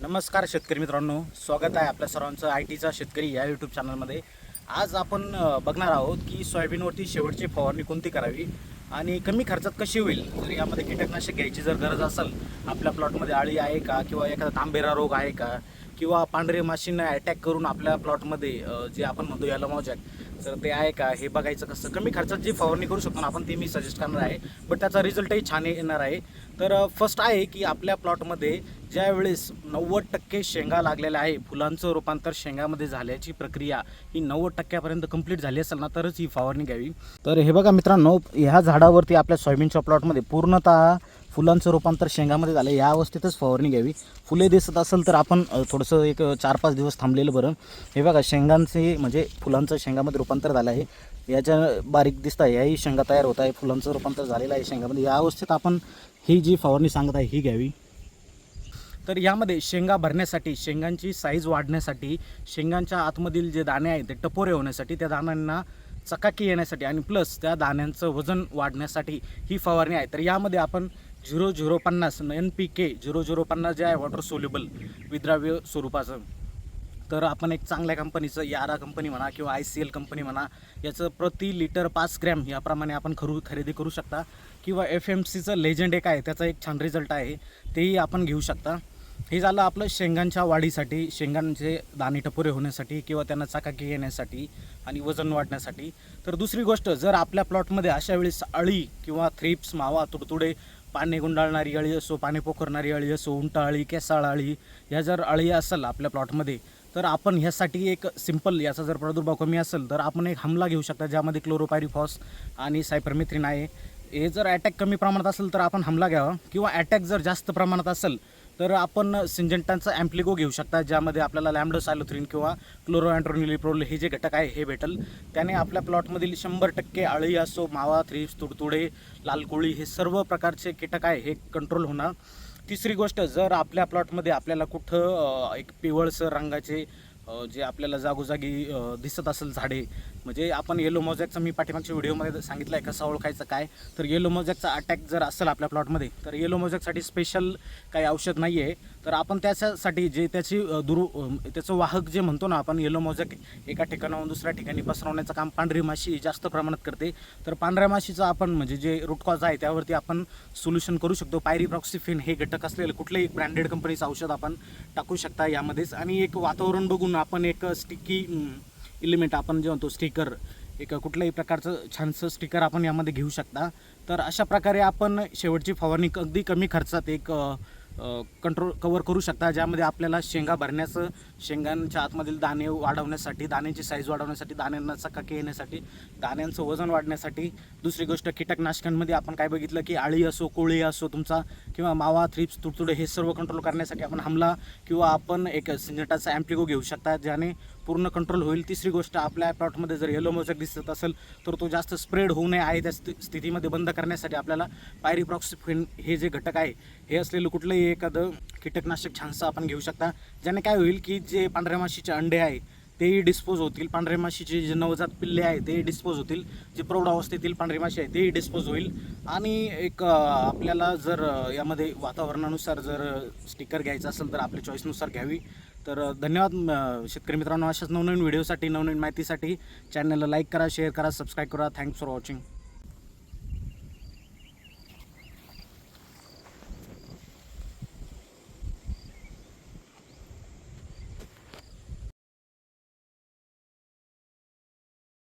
नमस्कार शेतकरी मित्रांनो स्वागत आहे आपल्या सर्वांचं आय टीचा शेतकरी या यूट्यूब चॅनलमध्ये आज आपण बघणार आहोत की सोयाबीनवरती शेवटची फवारणी कोणती करावी आणि कमी खर्चात कशी होईल? जर यामध्ये कीटकनाशक घ्यायची जर गरज असेल आपल्या प्लॉटमध्ये आळी आहे का किंवा एखादा तांबेरा रोग आहे का किंवा पांढरे माशींना अटॅक करून आपल्या प्लॉटमध्ये जे आपण म्हणतो याला मॉजॅक तर ते आहे का? हे बघायचं कसं? कमी खर्चात जी फवारणी करू शकतो ना आपण ते मी सजेस्ट करणार आहे. बट त्याचा रिझल्टही छान येणार आहे. तर फर्स्ट आहे की आपल्या प्लॉटमध्ये ज्या वेळेस नव्वद टक्के शेंगा लागलेल्या आहे फुलांचं रूपांतर शेंगामध्ये झाल्याची प्रक्रिया ही नव्वद टक्क्यापर्यंत कंप्लीट झाली असेल ना तरच ही फवारणी घ्यावी. तर हे बघा मित्रांनो ह्या झाडावरती आपल्या सोयाबीनच्या प्लॉटमध्ये पूर्णतः फुलांचं रूपांतर शेंगामध्ये झालं या अवस्थेतच फवारणी घ्यावी. फुले दिसत असेल तर आपण थोडंसं एक चार पाच दिवस थांबलेलं बरं. हे बघा शेंगांचे म्हणजे फुलांचं शेंगामध्ये रूपांतर झालं आहे. याच्या बारीक दिसत आहे याही शेंगा तयार होत आहे. फुलांचं रूपांतर झालेलं आहे शेंगामध्ये. या अवस्थेत आपण ही जी फवारणी सांगत आहे ही घ्यावी. तर यामध्ये शेंगा भरण्यासाठी शेंगांची साईज वाढण्यासाठी शेंगांच्या आतमधील जे दाणे आहेत ते टपोरे होण्यासाठी त्या दाण्यांना चकाकी येण्यासाठी आणि प्लस त्या दाण्यांचं वजन वाढण्यासाठी ही फवारणी आहे. तर यामध्ये आपण झिरो झिरो पन्नास N P K zero zero पन्नास जे आहे वॉटर सोल्युबल विद्राव्य स्वरूपाचं. तर आपण एक चांगल्या कंपनीचं यारा कंपनी म्हणा किंवा आय सी एल कंपनी म्हणा याचं प्रति लिटर पाच ग्रॅम याप्रमाणे आपण खरू खरेदी करू शकता. किंवा एफ एम सीचं लेजंड एक आहे त्याचा एक छान रिझल्ट आहे. तेही आपण घेऊ शकता. हे झालं आपलं शेंगांच्या वाढीसाठी शेंगांचे दाणे टपोरे होण्यासाठी किंवा त्यांना चाकाकी येण्यासाठी आणि वजन वाढण्यासाठी. तर दुसरी गोष्ट जर आपल्या प्लॉटमध्ये अशा वेळेस अळी किंवा थ्रिप्स मावा तुडतुडे पाणी गुंडाळणारी अळी असो पाणी पोखरणारी अळी असो उंटा अळी केसाळ अळी या जर अळी असेल आपल्या प्लॉटमध्ये तर आपण ह्यासाठी एक सिंपल याचा जर प्रादुर्भाव कमी असेल तर आपण एक हमला घेऊ शकता ज्यामध्ये क्लोरोपायरिफॉस आणि सायपरमेथ्रिन आहे. हे जर अटॅक कमी प्रमाणात असेल तर आपण हमला घ्यावा. किंवा अटॅक जर जास्त प्रमाणात असेल तर आपण सिंजंटांचा ॲम्प्लिगो घेऊ शकता ज्यामध्ये आपल्याला लॅमडोसायलोथ्रिन किंवा क्लोरोअँट्रोनिलिप्रोल हे जे घटक आहे हे भेटेल. त्याने आपल्या प्लॉटमधील शंभर टक्के अळी असो मावा थ्रिप्स तुडतुडे लालकोळी हे सर्व प्रकारचे कीटक आहे हे कंट्रोल होणार. तिसरी गोष्ट जर आपल्या प्लॉटमध्ये आपल्याला कुठं एक पिवळसर रंगाचे जे आपल्याला जागोजागी दिसत असेल झाडे म्हणजे आपण येलो मोजॅकचं मी पाठीमागच्या व्हिडिओमध्ये सांगितलं आहे कसं ओळखायचं काय? तर येलो मोजॅकचा अटॅक जर असेल आपल्या प्लॉटमध्ये तर येलो मोजॅकसाठी स्पेशल काही औषध नाही आहे तर आपण त्याच्यासाठी जे त्याची दुरु त्याचं वाहक जे म्हणतो ना आपण येलो मोजॅक एका ठिकाणाहून दुसऱ्या ठिकाणी पसरवण्याचं काम पांढरी माशी जास्त प्रमाणात करते. तर पांढऱ्या माशीचं आपण म्हणजे जे रुटकॉज आहे त्यावरती आपण सोल्युशन करू शकतो. पायरीप्रॉक्सिफिन हे घटक असलेलं कुठलंही ब्रँडेड कंपनीचं औषध आपण टाकू शकता यामध्येच. आणि एक वातावरण बघून आपण एक स्टिकी इलिमेंट आपण जे म्हणतो स्टिकर एक कुठल्याही प्रकारचं छानसं स्टिकर आपण यामध्ये घेऊ शकता. तर अशा प्रकारे आपण शेवटची फवारणी अगदी कमी खर्चात एक कंट्रोल कवर करू शकता ज्यामध्ये आपल्याला शेंगा भरण्याचं शेंगांच्या आतमधील दाणे वाढवण्यासाठी दाण्यांची साईज वाढवण्यासाठी दाण्यांना चकाकी येण्यासाठी दाण्यांचं वजन वाढण्यासाठी. दुसरी गोष्ट कीटकनाशकांमध्ये आपण काय बघितलं की आळी असो कोळी असो तुमचा किंवा मावा थ्रिप्स तुडतुडे हे सर्व कंट्रोल करण्यासाठी आपण हमला किंवा आपण एक सिंजटाचा ॲम्प्लिगो घेऊ शकता ज्याने पूर्ण कंट्रोल होईल. तिसरी गोष्ट आपल्या प्लॉटमध्ये जर येलो मोजक दिसत असेल तर तो जास्त स्प्रेड होऊ नये. आहे त्या स्थितीमध्ये बंद करण्यासाठी आपल्याला पायरीप्रॉक्सिफिन हे जे घटक आहे हे असलेलं कुठलंही एखादं कीटकनाशक छानसं आपण घेऊ शकता. ज्याने काय होईल की जे पांढऱ्या माशीचे अंडे आहे तेही डिस्पोज होतील. पांढरे माशीचे जे नवजात पिल्ले आहे तेही डिस्पोज होतील. जे प्रौढ अवस्थेतील पांढरी माशी आहे तेही डिस्पोज होईल. आणि एक आपल्याला जर यामध्ये वातावरणानुसार जर स्टिकर घ्यायचं असेल तर आपल्या चॉईसनुसार घ्यावी. तर धन्यवाद शेतकरी मित्रांनो. अशाच नवनवीन व्हिडिओसाठी नवनवीन माहितीसाठी चॅनलला लाईक करा शेअर करा सबस्क्राईब करा. Thanks for watching